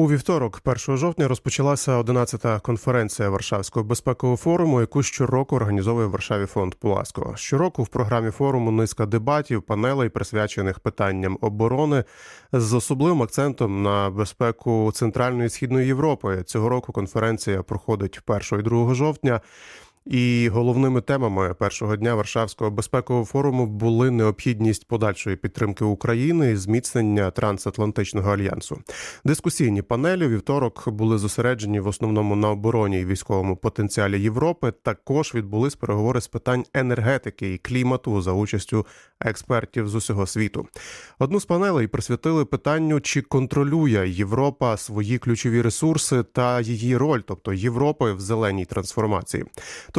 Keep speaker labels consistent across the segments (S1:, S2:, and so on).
S1: У вівторок, 1 жовтня, розпочалася 11-та конференція Варшавського безпекового форуму, яку щороку організовує Варшаві фонд Пуласко. Щороку в програмі форуму низка дебатів, панелей, присвячених питанням оборони, з особливим акцентом на безпеку Центральної і Східної Європи. Цього року конференція проходить 1 і 2 жовтня. І головними темами першого дня Варшавського безпекового форуму були необхідність подальшої підтримки України і зміцнення трансатлантичного альянсу. Дискусійні панелі вівторок були зосереджені в основному на обороні і військовому потенціалі Європи. Також відбулись переговори з питань енергетики і клімату за участю експертів з усього світу. Одну з панелей присвятили питанню, чи контролює Європа свої ключові ресурси та її роль, тобто Європи в зеленій трансформації.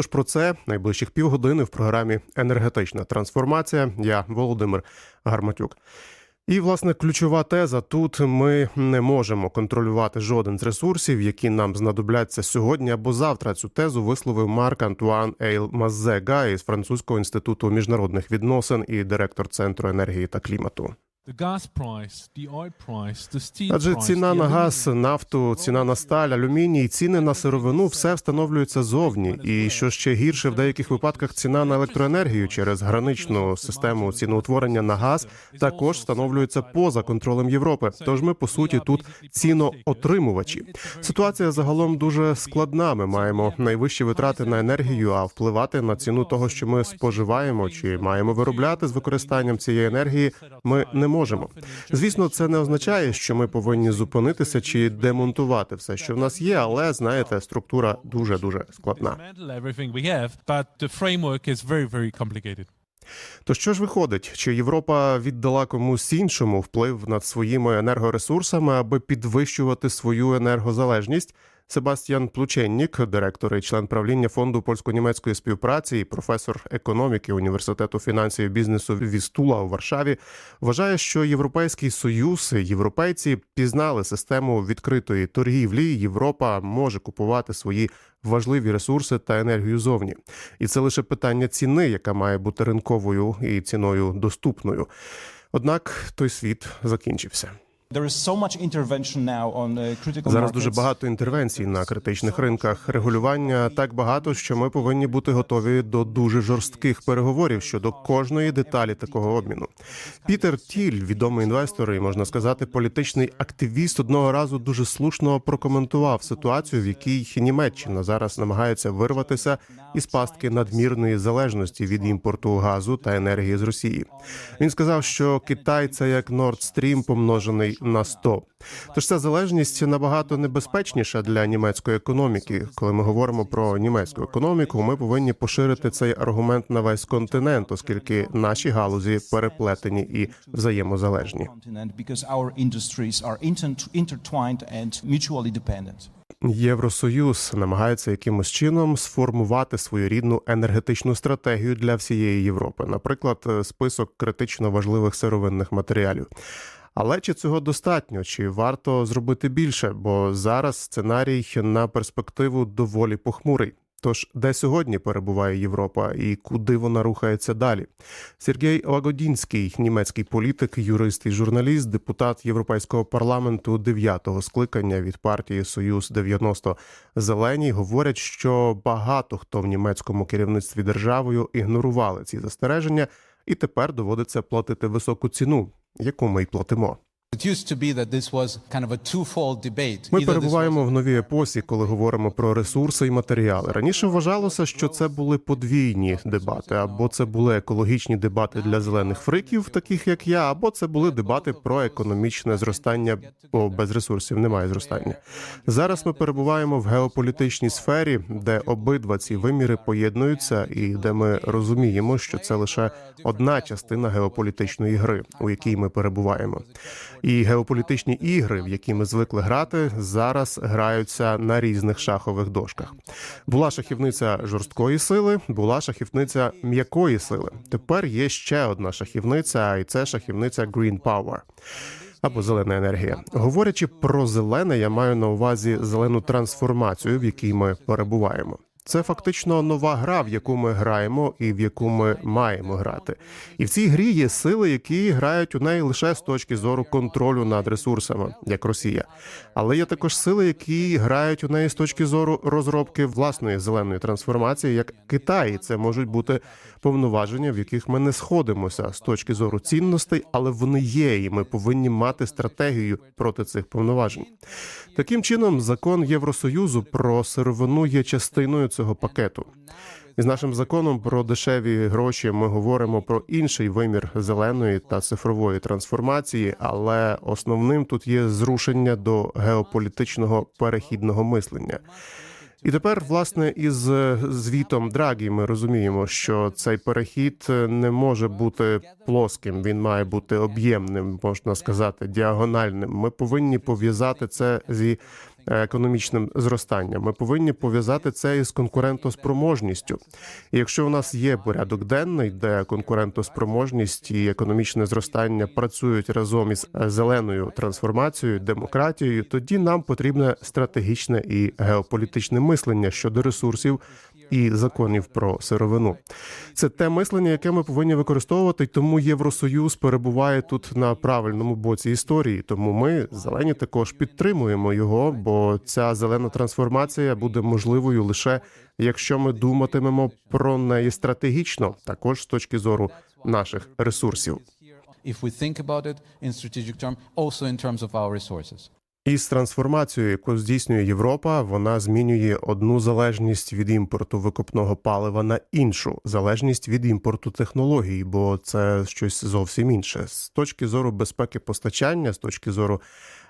S1: Тож про це найближчих півгодини в програмі Енергетична трансформація. Я Володимир Гарматюк. І власне ключова теза тут ми не можемо контролювати жоден з ресурсів, які нам знадобляться сьогодні або завтра. Цю тезу висловив Марк Антуан Ейл Мазега із французького інституту міжнародних відносин і директор центру енергії та клімату. Адже ціна на газ, нафту, ціна на сталь, алюміній, ціни на сировину все встановлюється зовні. І що ще гірше, в деяких випадках ціна на електроенергію через граничну систему ціноутворення на газ також встановлюється поза контролем Європи. Тож ми по суті тут ціноотримувачі. Ситуація загалом дуже складна. Ми маємо найвищі витрати на енергію, а впливати на ціну того, що ми споживаємо, чи маємо виробляти з використанням цієї енергії, ми не можемо. Звісно, це не означає, що ми повинні зупинитися чи демонтувати все, що в нас є, але знаєте, структура дуже дуже складна. То що ж виходить? Чи Європа віддала комусь іншому вплив над своїми енергоресурсами, аби підвищувати свою енергозалежність? Себастьян Плученнік, директор і член правління фонду польсько-німецької співпраці, і професор економіки університету фінансів і бізнесу Вістула у Варшаві, вважає, що європейський союз європейці пізнали систему відкритої торгівлі. Європа може купувати свої важливі ресурси та енергію зовні, і це лише питання ціни, яка має бути ринковою і ціною доступною. Однак той світ закінчився. Зараз дуже багато інтервенцій на критичних ринках. Регулювання так багато, що ми повинні бути готові до дуже жорстких переговорів щодо кожної деталі такого обміну. Пітер Тіль, відомий інвестор і можна сказати, політичний активіст, одного разу дуже слушно прокоментував ситуацію, в якій Німеччина зараз намагається вирватися із пастки надмірної залежності від імпорту газу та енергії з Росії. Він сказав, що Китай це як Nord Stream помножений на 100. Тож ця залежність набагато небезпечніша для німецької економіки. Коли ми говоримо про німецьку економіку, ми повинні поширити цей аргумент на весь континент, оскільки наші галузі переплетені і взаємозалежні. Євросоюз намагається якимось чином сформувати свою рідну енергетичну стратегію для всієї Європи, наприклад, список критично важливих сировинних матеріалів. Але чи цього достатньо, чи варто зробити більше? Бо зараз сценарій на перспективу доволі похмурий. Тож, де сьогодні перебуває Європа і куди вона рухається далі? Сергій Лагодінський, німецький політик, юрист і журналіст, депутат Європейського парламенту дев'ятого скликання від партії Союз 90 Зелені, говорять, що багато хто в німецькому керівництві державою ігнорували ці застереження, і тепер доводиться платити високу ціну, яку ми й платимо. Ми перебуваємо в новій епосі, коли говоримо про ресурси і матеріали. Раніше вважалося, що це були подвійні дебати, або це були екологічні дебати для зелених фриків, таких як я, або це були дебати про економічне зростання, бо без ресурсів немає зростання. Зараз ми перебуваємо в геополітичній сфері, де обидва ці виміри поєднуються, і де ми розуміємо, що це лише одна частина геополітичної гри, у якій ми перебуваємо. І геополітичні ігри, в які ми звикли грати, зараз граються на різних шахових дошках. Була шахівниця жорсткої сили, була шахівниця м'якої сили. Тепер є ще одна шахівниця, і це шахівниця Green Power. Або зелена енергія, говорячи про зелене, я маю на увазі зелену трансформацію, в якій ми перебуваємо. Це фактично нова гра, в яку ми граємо і в яку ми маємо грати. І в цій грі є сили, які грають у неї лише з точки зору контролю над ресурсами, як Росія. Але є також сили, які грають у неї з точки зору розробки власної зеленої трансформації, як Китай. Це можуть бути повноваження, в яких ми не сходимося з точки зору цінностей, але вони є, і ми повинні мати стратегію проти цих повноважень. Таким чином, закон Євросоюзу про сировину є частиною цього пакету. І з нашим законом про дешеві гроші ми говоримо про інший вимір зеленої та цифрової трансформації, але основним тут є зрушення до геополітичного перехідного мислення. І тепер, власне, із е, звітом Драгі ми розуміємо, що цей перехід е, не може бути плоским, він має бути об'ємним, можна сказати, діагональним. Ми повинні пов'язати це зі економічним зростанням. Ми повинні пов'язати це із конкурентоспроможністю. І якщо у нас є порядок денний, де конкурентоспроможність і економічне зростання працюють разом із е, зеленою трансформацією, демократією, тоді нам потрібне стратегічне і геополітичне мислення щодо ресурсів і законів про сировину. Це те мислення, яке ми повинні використовувати, тому Євросоюз перебуває тут на правильному боці історії. Тому ми зелені також підтримуємо його, бо ця зелена трансформація буде можливою лише якщо ми думатимемо про неї стратегічно, також з точки зору наших ресурсів.
S2: If we think about it in strategic terms, also in terms of our resources.
S1: Із трансформацією, яку здійснює Європа, вона змінює одну залежність від імпорту викопного палива на іншу залежність від імпорту технологій, бо це щось зовсім інше. З точки зору безпеки постачання, з точки зору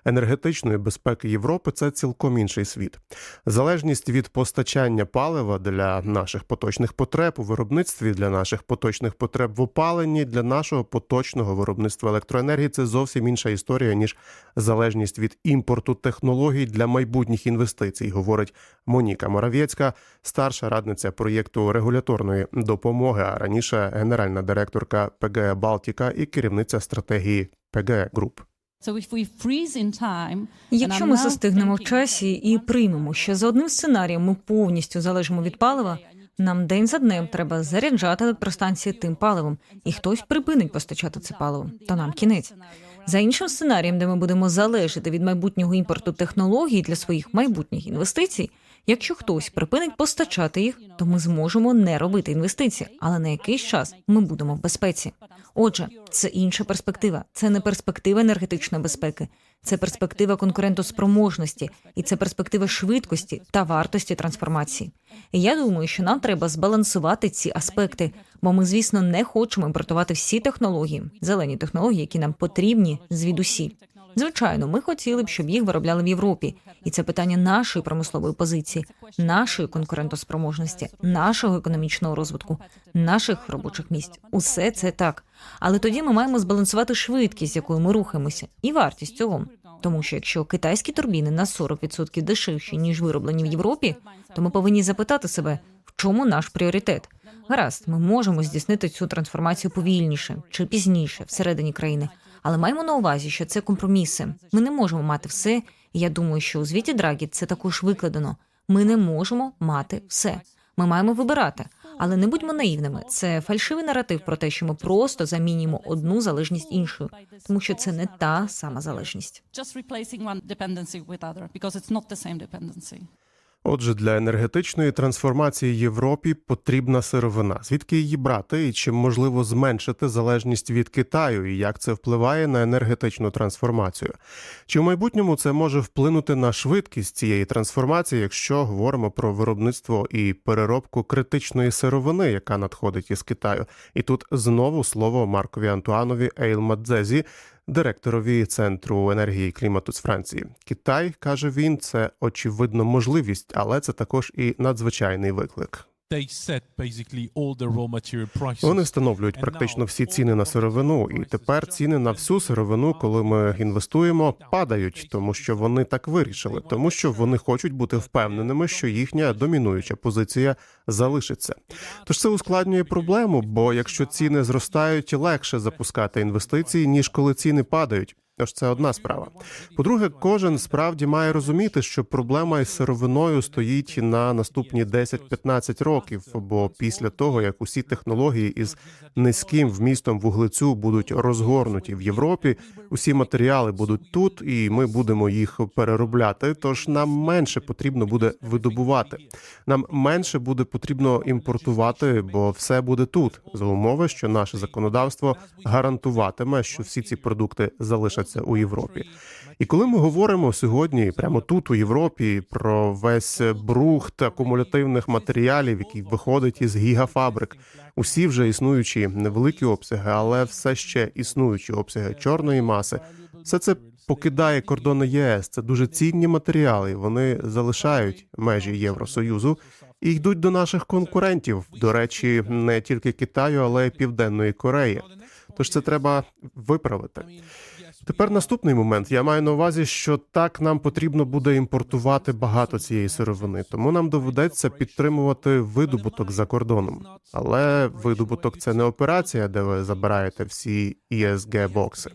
S1: енергетичної безпеки Європи, це цілком інший світ. Залежність від постачання палива для наших поточних потреб у виробництві, для наших поточних потреб в опаленні, для нашого поточного виробництва електроенергії це зовсім інша історія ніж залежність від імпорту технологій для майбутніх інвестицій, говорить Моніка Моравєцька, старша радниця проєкту регуляторної допомоги, а раніше генеральна директорка ПГ Балтіка і керівниця стратегії ПГ Груп.
S3: Якщо ми застигнемо в часі і приймемо, що за одним сценарієм ми повністю залежимо від палива, нам день за днем треба заряджати електростанції тим паливом, і хтось припинить постачати це паливо, то нам кінець. За іншим сценарієм, де ми будемо залежати від майбутнього імпорту технологій для своїх майбутніх інвестицій, якщо хтось припинить постачати їх, то ми зможемо не робити інвестиції, але на якийсь час ми будемо в безпеці. Отже, це інша перспектива. Це не перспектива енергетичної безпеки, це перспектива конкурентоспроможності і це перспектива швидкості та вартості трансформації. І я думаю, що нам треба збалансувати ці аспекти, бо ми, звісно, не хочемо імпортувати всі технології, зелені технології, які нам потрібні звідусіль. Звичайно, ми хотіли б, щоб їх виробляли в Європі, і це питання нашої промислової позиції, нашої конкурентоспроможності, нашого економічного розвитку, наших робочих місць. Усе це так. Але тоді ми маємо збалансувати швидкість, з якою ми рухаємося, і вартість цього. Тому що якщо китайські турбіни на 40% дешевші ніж вироблені в Європі, то ми повинні запитати себе, в чому наш пріоритет. Гаразд, ми можемо здійснити цю трансформацію повільніше чи пізніше всередині країни, але маємо на увазі, що це компроміси. Ми не можемо мати все. І я думаю, що у звіті Драгі це також викладено. Ми не можемо мати все. Ми маємо вибирати, але не будьмо наївними. Це фальшивий наратив про те, що ми просто замінюємо одну залежність іншою, тому що це не та сама залежність.
S1: Отже, для енергетичної трансформації Європі потрібна сировина. Звідки її брати і чи можливо зменшити залежність від Китаю, і як це впливає на енергетичну трансформацію? Чи в майбутньому це може вплинути на швидкість цієї трансформації, якщо говоримо про виробництво і переробку критичної сировини, яка надходить із Китаю? І тут знову слово Маркові Антуанові Ейлмадзезі, директорові центру енергії і клімату з Франції. Китай каже він, це очевидно можливість, але це також і надзвичайний виклик. Вони встановлюють практично всі ціни на сировину, і тепер ціни на всю сировину, коли ми інвестуємо, падають, тому що вони так вирішили, тому що вони хочуть бути впевненими, що їхня домінуюча позиція залишиться. Тож це ускладнює проблему, бо якщо ціни зростають, легше запускати інвестиції ніж коли ціни падають. Тож це одна справа. По-друге, кожен справді має розуміти, що проблема із сировиною стоїть на наступні 10-15 років. Бо після того, як усі технології із низьким вмістом вуглецю будуть розгорнуті в Європі, усі матеріали будуть тут, і ми будемо їх переробляти. Тож нам менше потрібно буде видобувати. Нам менше буде потрібно імпортувати, бо все буде тут за умови, що наше законодавство гарантуватиме, що всі ці продукти залишаться у Європі. І коли ми говоримо сьогодні, прямо тут у Європі, про весь брухт акумулятивних матеріалів, який виходить із гігафабрик, усі вже існуючі невеликі обсяги, але все ще існуючі обсяги чорної маси, все це покидає кордони ЄС. Це дуже цінні матеріали. Вони залишають межі Євросоюзу і йдуть до наших конкурентів. До речі, не тільки Китаю, але й Південної Кореї. Тож це треба виправити. Тепер наступний момент. Я маю на увазі, що так нам потрібно буде імпортувати багато цієї сировини, тому нам доведеться підтримувати видобуток за кордоном. Але видобуток це не операція, де ви забираєте всі esg бокси.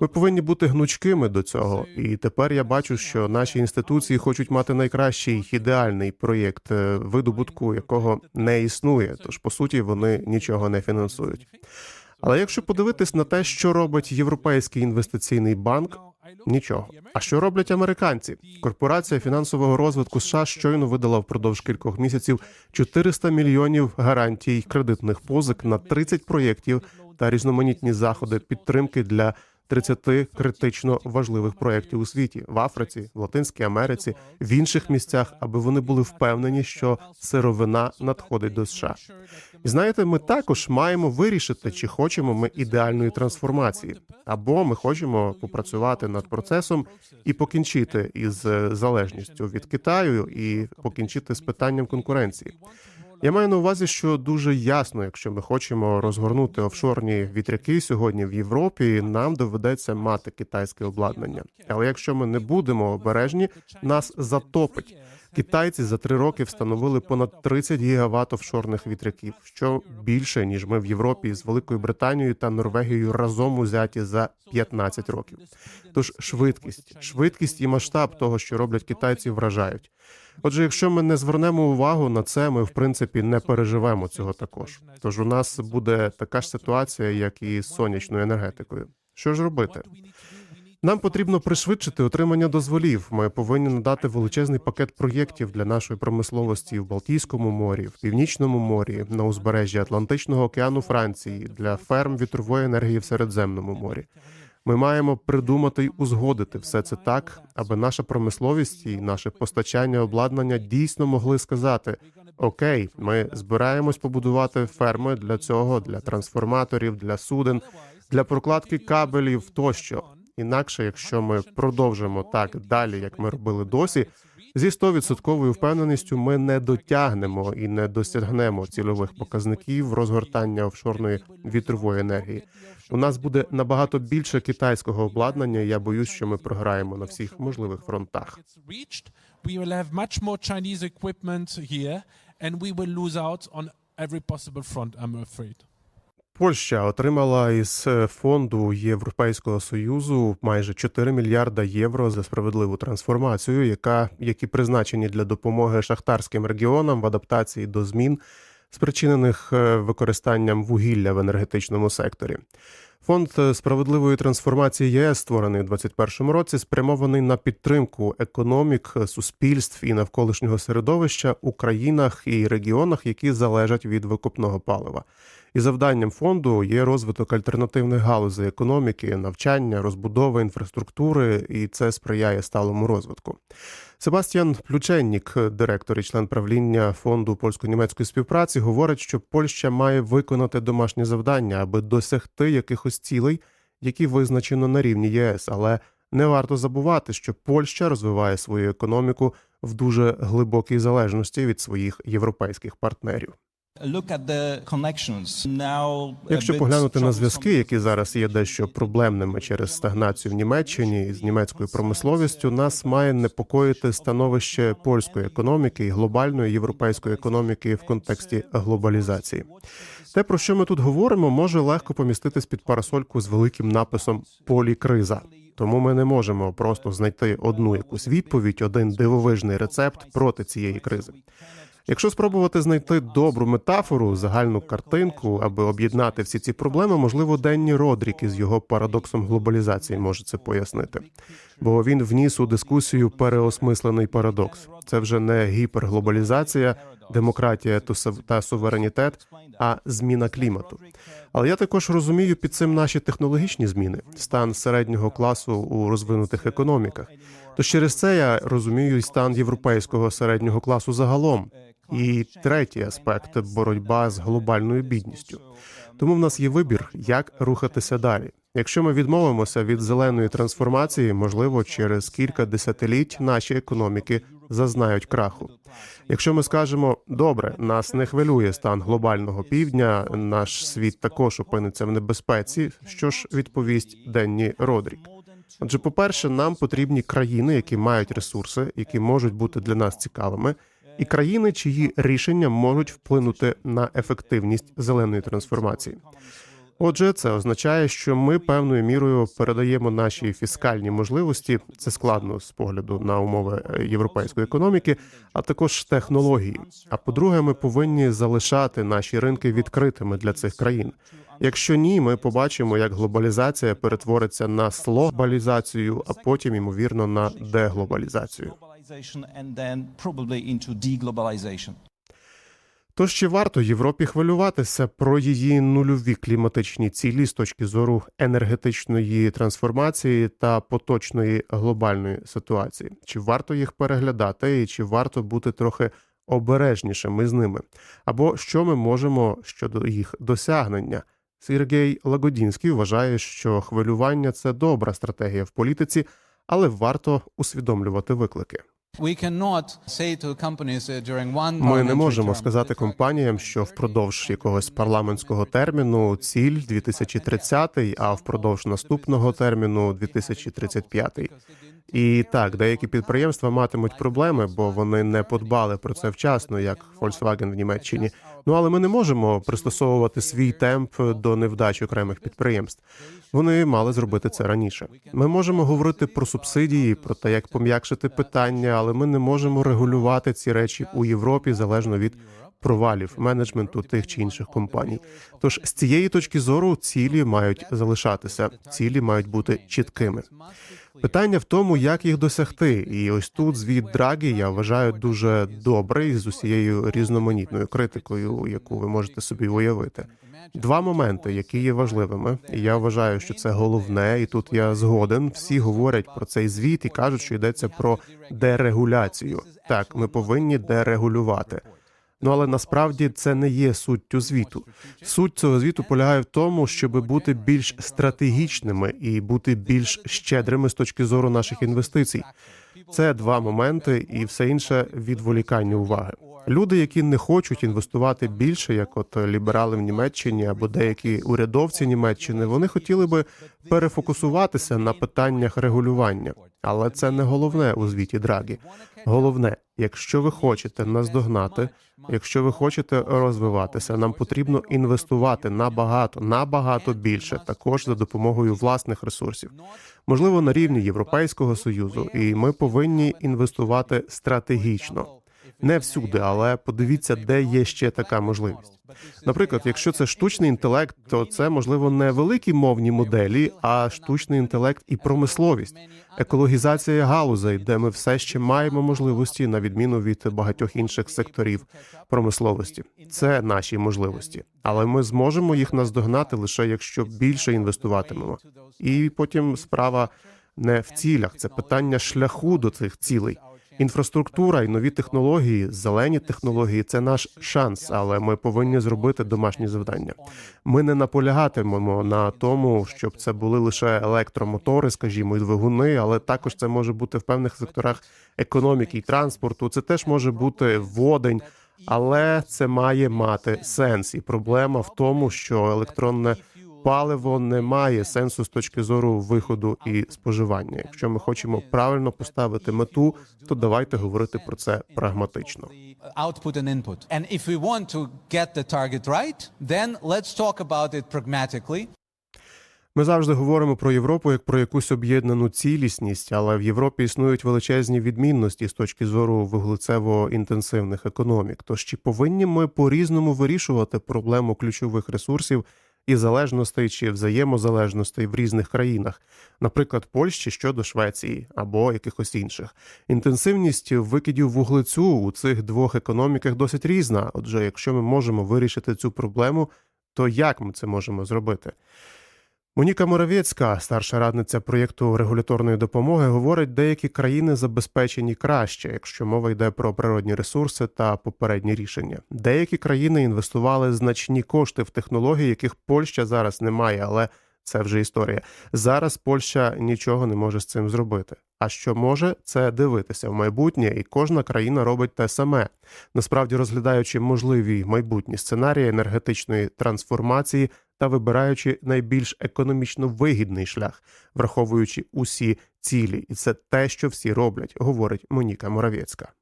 S1: Ми повинні бути гнучкими до цього, і тепер я бачу, що наші інституції хочуть мати найкращий ідеальний проєкт е, видобутку, якого не існує. Тож по суті вони нічого не фінансують. Але якщо подивитись на те, що робить Європейський інвестиційний банк, нічого. А що роблять американці? Корпорація фінансового розвитку США щойно видала впродовж кількох місяців 400 мільйонів гарантій кредитних позик на 30 проєктів та різноманітні заходи підтримки для 30 критично важливих проєктів у світі в Африці, в Латинській Америці, в інших місцях, аби вони були впевнені, що сировина надходить до США. І знаєте, ми також маємо вирішити, чи хочемо ми ідеальної трансформації, або ми хочемо попрацювати над процесом і покінчити із залежністю від Китаю і покінчити з питанням конкуренції. Я маю на увазі, що дуже ясно, якщо ми хочемо розгорнути офшорні вітряки сьогодні в Європі, нам доведеться мати китайське обладнання. Але якщо ми не будемо обережні, нас затопить. Китайці за три роки встановили понад 30 гігават офшорних вітряків, що більше ніж ми в Європі з Великою Британією та Норвегією разом узяті за 15 років. Тож швидкість, швидкість і масштаб того, що роблять китайці, вражають. Отже, якщо ми не звернемо увагу на це, ми в принципі не переживемо цього також. Тож у нас буде така ж ситуація, як і з сонячною енергетикою. Що ж робити? Нам потрібно пришвидшити отримання дозволів. Ми повинні надати величезний пакет проєктів для нашої промисловості в Балтійському морі, в Північному морі, на узбережжі Атлантичного океану Франції, для ферм вітрової енергії в Середземному морі. Ми маємо придумати й узгодити все це так, аби наша промисловість і наше постачання обладнання дійсно могли сказати: Окей, ми збираємось побудувати ферми для цього, для трансформаторів, для суден, для прокладки кабелів тощо. Інакше, якщо ми продовжимо так далі, як ми робили досі, зі 100% впевненістю ми не дотягнемо і не досягнемо цільових показників розгортання офшорної вітрової енергії. У нас буде набагато більше китайського обладнання. і Я боюсь, що ми програємо на всіх можливих фронтах. Польща отримала із е, фонду Європейського союзу майже 4 мільярда євро за справедливу трансформацію, яка які призначені для допомоги шахтарським регіонам в адаптації до змін, спричинених е, використанням вугілля в енергетичному секторі. Фонд е, справедливої трансформації ЄС, створений у 2021 році, спрямований на підтримку економік, е, суспільств і навколишнього середовища у країнах і регіонах, які залежать від викопного палива. І завданням фонду є розвиток альтернативних галузей економіки, навчання, розбудова інфраструктури, і це сприяє сталому розвитку. Себастьян Плюченнік, директор і член правління фонду польсько-німецької співпраці, говорить, що Польща має виконати домашнє завдання, аби досягти якихось цілей, які визначено на рівні ЄС. Але не варто забувати, що Польща розвиває свою економіку в дуже глибокій залежності від своїх європейських партнерів.
S4: A
S1: Якщо поглянути на зв'язки, які зараз є дещо проблемними через стагнацію в Німеччині з німецькою промисловістю, нас має непокоїти становище польської економіки і глобальної європейської економіки в контексті глобалізації. Те, про що ми тут говоримо, може легко поміститись під парасольку з великим написом полікриза. Тому ми не можемо просто знайти одну якусь відповідь, один дивовижний рецепт проти цієї кризи. Якщо спробувати знайти добру метафору, загальну картинку, аби об'єднати всі ці проблеми, можливо, Денні Родрік із його парадоксом глобалізації може це пояснити. Бо він вніс у дискусію переосмислений парадокс. Це вже не гіперглобалізація, демократія та суверенітет, а зміна клімату. Але я також розумію під цим наші технологічні зміни, стан середнього класу у розвинутих економіках. Тож через це я розумію і стан європейського середнього класу загалом. І третій аспект боротьба з глобальною бідністю. Тому в нас є вибір, як рухатися далі. Якщо ми відмовимося від зеленої трансформації, можливо, через кілька десятиліть наші економіки зазнають краху. Якщо ми скажемо добре, нас не хвилює стан глобального півдня, наш світ також опиниться в небезпеці. Що ж відповість Денні Родрік? Отже, по-перше, нам потрібні країни, які мають ресурси, які можуть бути для нас цікавими, і країни, чиї рішення можуть вплинути на ефективність зеленої трансформації. Отже, це означає, що ми певною мірою передаємо наші фіскальні можливості. Це складно з погляду на умови е, європейської економіки, а також технології. А по-друге, ми повинні залишати наші ринки відкритими для цих країн. Якщо ні, ми побачимо, як глобалізація перетвориться на слоглобалізацію, а потім ймовірно на деглобалізацію. Тож чи варто Європі хвилюватися про її нульові кліматичні цілі з точки зору енергетичної трансформації та поточної глобальної ситуації? Чи варто їх переглядати, і чи варто бути трохи обережнішими з ними? Або що ми можемо щодо їх досягнення? Сергій Лагодінський вважає, що хвилювання це добра стратегія в політиці, але варто усвідомлювати виклики.
S2: Uh,
S1: Ми не можемо сказати компаніям, що впродовж якогось парламентського терміну ціль 2030, а впродовж наступного терміну 2035. І так, деякі підприємства матимуть проблеми, бо вони не подбали про це вчасно, як Volkswagen в Німеччині. Ну але ми не можемо пристосовувати свій темп до невдач окремих підприємств. Вони мали зробити це раніше. Ми можемо говорити про субсидії, про те, як пом'якшити питання, але ми не можемо регулювати ці речі у Європі залежно від провалів менеджменту тих чи інших компаній. Тож з цієї точки зору цілі мають залишатися, цілі мають бути чіткими. Питання в тому, як їх досягти, і ось тут звіт Драгі я вважаю дуже добрий з усією різноманітною критикою, яку ви можете собі уявити. Два моменти, які є важливими, і я вважаю, що це головне, і тут я згоден. Всі говорять про цей звіт і кажуть, що йдеться про дерегуляцію. Так, ми повинні дерегулювати. Ну але насправді це не є суттю звіту. Суть цього звіту полягає в тому, щоб бути більш стратегічними і бути більш щедрими з точки зору наших інвестицій. Це два моменти, і все інше відволікання уваги. Люди, які не хочуть інвестувати більше, як от ліберали в Німеччині або деякі урядовці Німеччини, вони хотіли би перефокусуватися на питаннях регулювання, але це не головне у звіті Драгі. Головне, якщо ви хочете наздогнати, якщо ви хочете розвиватися, нам потрібно інвестувати набагато, набагато більше, також за допомогою власних ресурсів, можливо, на рівні Європейського союзу, і ми повинні інвестувати стратегічно. Не всюди, але подивіться, де є ще така можливість. Наприклад, якщо це штучний інтелект, то це можливо не великі мовні моделі, а штучний інтелект і промисловість, екологізація галузей, де ми все ще маємо можливості на відміну від багатьох інших секторів промисловості. Це наші можливості, але ми зможемо їх наздогнати лише якщо більше інвестуватимемо. І потім справа не в цілях, це питання шляху до цих цілей. Інфраструктура і нові технології, зелені технології це наш шанс, але ми повинні зробити домашні завдання. Ми не наполягатимемо на тому, щоб це були лише електромотори, скажімо, і двигуни, але також це може бути в певних секторах економіки і транспорту. Це теж може бути водень, але це має мати сенс. І проблема в тому, що електронне паливо не має сенсу з точки зору виходу і споживання. Якщо ми хочемо правильно поставити мету, то давайте говорити про це прагматично.
S2: output and input. And if we want to get the target right, then let's talk about it pragmatically.
S1: Ми завжди говоримо про Європу як про якусь об'єднану цілісність, але в Європі існують величезні відмінності з точки зору вуглецево-інтенсивних економік. Тож чи повинні ми по-різному вирішувати проблему ключових ресурсів і залежностей чи взаємозалежностей в різних країнах, наприклад, Польщі щодо Швеції або якихось інших? Інтенсивність викидів вуглецю у цих двох економіках досить різна. Отже, якщо ми можемо вирішити цю проблему, то як ми це можемо зробити? Моніка Моровецька, старша радниця проєкту регуляторної допомоги, говорить, деякі країни забезпечені краще, якщо мова йде про природні ресурси та попередні рішення. Деякі країни інвестували значні кошти в технології, яких Польща зараз не має, але це вже історія. Зараз Польща нічого не може з цим зробити. А що може, це дивитися в майбутнє, і кожна країна робить те саме. Насправді, розглядаючи можливі майбутні сценарії енергетичної трансформації та вибираючи найбільш економічно вигідний шлях, враховуючи усі цілі, і це те, що всі роблять, говорить Моніка Моравецька.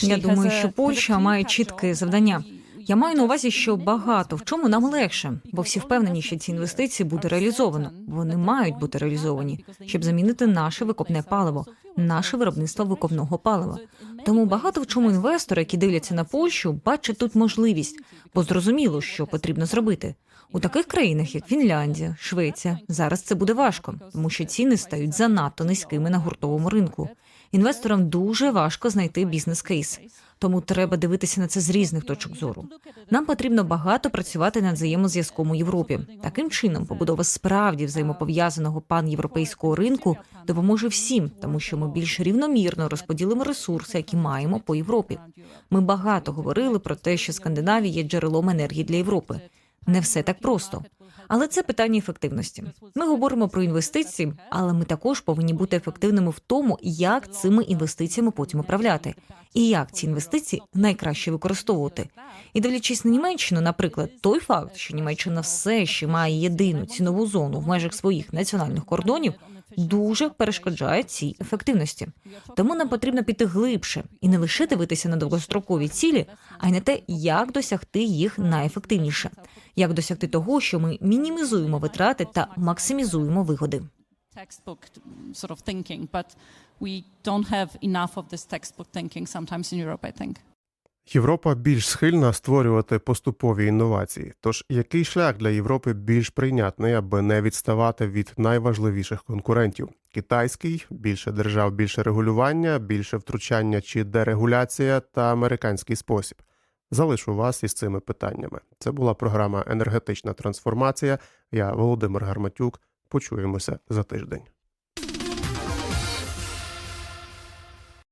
S3: Я думаю, що Польща має чітке завдання. Я маю на увазі, що багато в чому нам легше, бо всі впевнені, що ці інвестиції буде реалізовано. Вони мають бути реалізовані, щоб замінити наше викопне паливо, наше виробництво викопного палива. Тому багато в чому інвестори, які дивляться на Польщу, бачать тут можливість, бо зрозуміло, що потрібно зробити. У таких країнах, як Фінляндія, Швеція, зараз це буде важко, тому що ціни стають занадто низькими на гуртовому ринку. Інвесторам дуже важко знайти бізнес-кейс. Тому треба дивитися на це з різних точок зору. Нам потрібно багато працювати над взаємозв'язком у Європі. Таким чином, побудова справді взаємопов'язаного панєвропейського ринку допоможе всім, тому що ми більш рівномірно розподілимо ресурси, які маємо по Європі. Ми багато говорили про те, що Скандинавія є джерелом енергії для Європи. Не все так просто. Але це питання ефективності. Ми говоримо про інвестиції, але ми також повинні бути ефективними в тому, як цими інвестиціями потім управляти, і як ці інвестиції найкраще використовувати. І дивлячись на Німеччину, наприклад, той факт, що Німеччина все ще має єдину цінову зону в межах своїх національних кордонів, дуже перешкоджає цій ефективності. Тому нам потрібно піти глибше і не лише дивитися на довгострокові цілі, а й на те, як досягти їх найефективніше, як досягти того, що ми мінімізуємо витрати та максимізуємо вигоди.
S5: textbook sort of thinking, but we don't have enough of this textbook thinking sometimes in Europe, I think.
S1: Європа більш схильна створювати поступові інновації. Тож який шлях для Європи більш прийнятний, аби не відставати від найважливіших конкурентів? Китайський, більше держав, більше регулювання, більше втручання чи дерегуляція та американський спосіб. Залишу вас із цими питаннями. Це була програма Енергетична трансформація. Я Володимир Гарматюк. Почуємося за тиждень.